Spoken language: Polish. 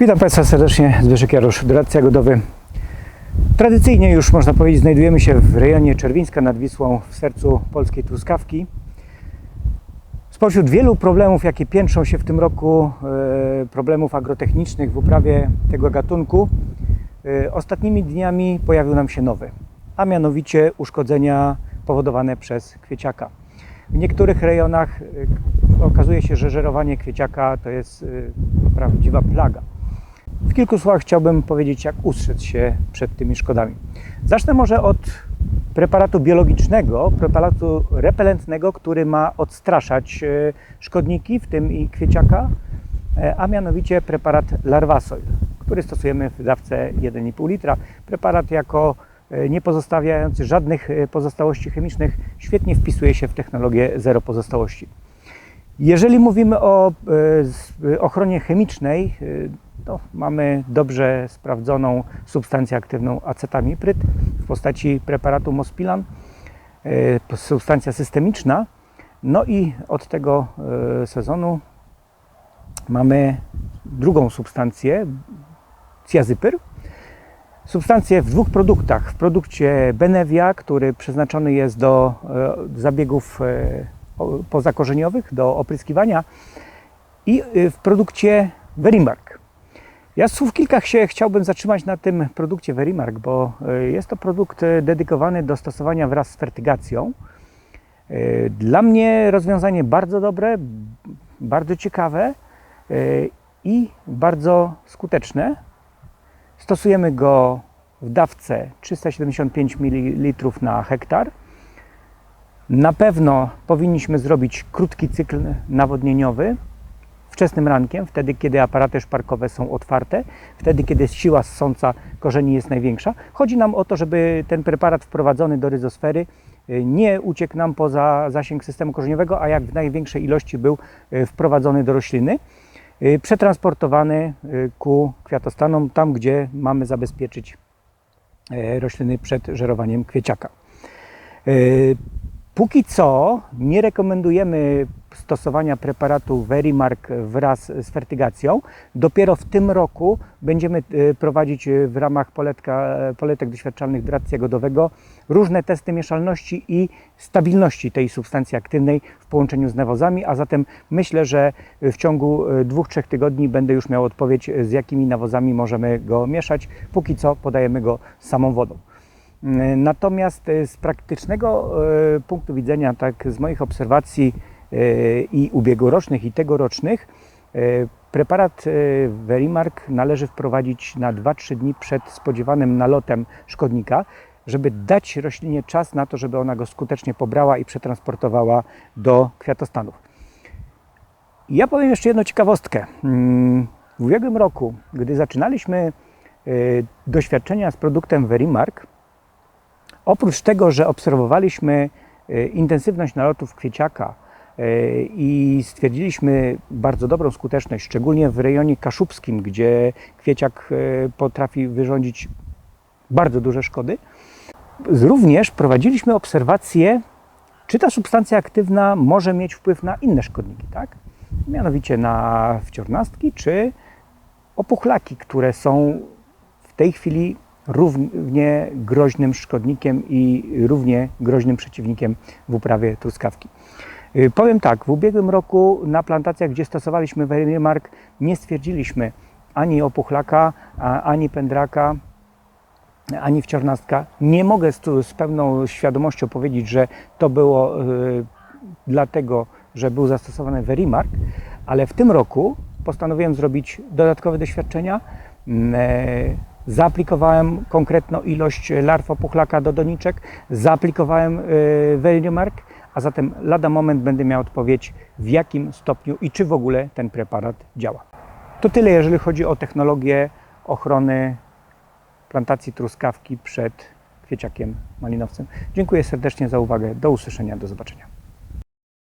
Witam Państwa serdecznie, Zbyszek Jarosz, doradca jagodowy. Tradycyjnie już można powiedzieć znajdujemy się w rejonie Czerwińska nad Wisłą w sercu polskiej truskawki. Spośród wielu problemów, jakie piętrzą się w tym roku, e, problemów agrotechnicznych w uprawie tego gatunku, e, ostatnimi dniami pojawił nam się nowy, a mianowicie uszkodzenia powodowane przez kwieciaka. W niektórych rejonach e, okazuje się, że żerowanie kwieciaka to jest prawdziwa plaga. W kilku słowach chciałbym powiedzieć, jak ustrzec się przed tymi szkodami. Zacznę może od preparatu biologicznego, preparatu repelentnego, który ma odstraszać e, szkodniki, w tym i kwieciaka, e, a mianowicie preparat Larvasoil, który stosujemy w dawce 1,5 litra. Preparat jako e, nie pozostawiający żadnych pozostałości chemicznych świetnie wpisuje się w technologię zero pozostałości. Jeżeli mówimy o ochronie chemicznej, to mamy dobrze sprawdzoną substancję aktywną acetamipryt w postaci preparatu Mospilan, e, substancja systemiczna. No i od tego e, sezonu mamy drugą substancję, ciazypyr. Substancję w dwóch produktach. W produkcie Benevia, który przeznaczony jest do e, zabiegów pozakorzeniowych, do opryskiwania i w produkcie Verimark. Ja słów kilka się chciałbym zatrzymać na tym produkcie Verimark, bo e, jest to produkt e, dedykowany do stosowania wraz z fertygacją. E, Dla mnie rozwiązanie bardzo dobre, bardzo ciekawe i bardzo skuteczne. Stosujemy go w dawce 375 ml na hektar. Na pewno powinniśmy zrobić krótki cykl nawodnieniowy wczesnym rankiem, wtedy kiedy aparaty szparkowe są otwarte, wtedy kiedy siła ssąca korzeni jest największa. Chodzi nam o to, żeby ten preparat wprowadzony do ryzosfery y, nie uciekł nam poza zasięg systemu korzeniowego, a jak w największej ilości był y, wprowadzony do rośliny, y, przetransportowany ku kwiatostanom, tam gdzie mamy zabezpieczyć rośliny przed żerowaniem kwieciaka. E, Póki co nie rekomendujemy stosowania preparatu Verimark wraz z fertygacją. Dopiero w tym roku będziemy e, prowadzić e, w ramach poletka, poletek doświadczalnych doradcy jagodowego różne testy mieszalności i stabilności tej substancji aktywnej w połączeniu z nawozami, a zatem myślę, że w ciągu e, dwóch, trzech tygodni będę już miał odpowiedź, e, z jakimi nawozami możemy go mieszać. Póki co podajemy go samą wodą. Natomiast e, z praktycznego e, punktu widzenia, tak z moich obserwacji e, i ubiegłorocznych i tegorocznych, preparat Verimark należy wprowadzić na 2-3 dni przed spodziewanym nalotem szkodnika, żeby dać roślinie czas na to, żeby ona go skutecznie pobrała i przetransportowała do kwiatostanów. Ja powiem jeszcze jedną ciekawostkę. Mm, W ubiegłym roku, gdy zaczynaliśmy doświadczenia z produktem Verimark, Oprócz tego, że obserwowaliśmy e, intensywność nalotów kwieciaka e, i stwierdziliśmy bardzo dobrą skuteczność, szczególnie w rejonie kaszubskim, gdzie kwieciak e, potrafi wyrządzić bardzo duże szkody, również prowadziliśmy obserwacje, czy ta substancja aktywna może mieć wpływ na inne szkodniki, tak? Mianowicie na wciornastki czy opuchlaki, które są w tej chwili równie groźnym szkodnikiem i równie groźnym przeciwnikiem w uprawie truskawki. Y, Powiem tak, w ubiegłym roku na plantacjach, gdzie stosowaliśmy Verimark, nie stwierdziliśmy ani opuchlaka, ani pędraka, ani wciornastka. Nie mogę z, pełną świadomością powiedzieć, że to było y, dlatego, że był zastosowany Verimark, ale w tym roku postanowiłem zrobić dodatkowe doświadczenia. E, Zaaplikowałem konkretną ilość larw opuchlaka do doniczek, zaaplikowałem Verimark, a zatem lada moment będę miał odpowiedź, w jakim stopniu i czy w ogóle ten preparat działa. To tyle, jeżeli chodzi o technologię ochrony plantacji truskawki przed kwieciakiem malinowcem. Dziękuję serdecznie za uwagę. Do usłyszenia, do zobaczenia.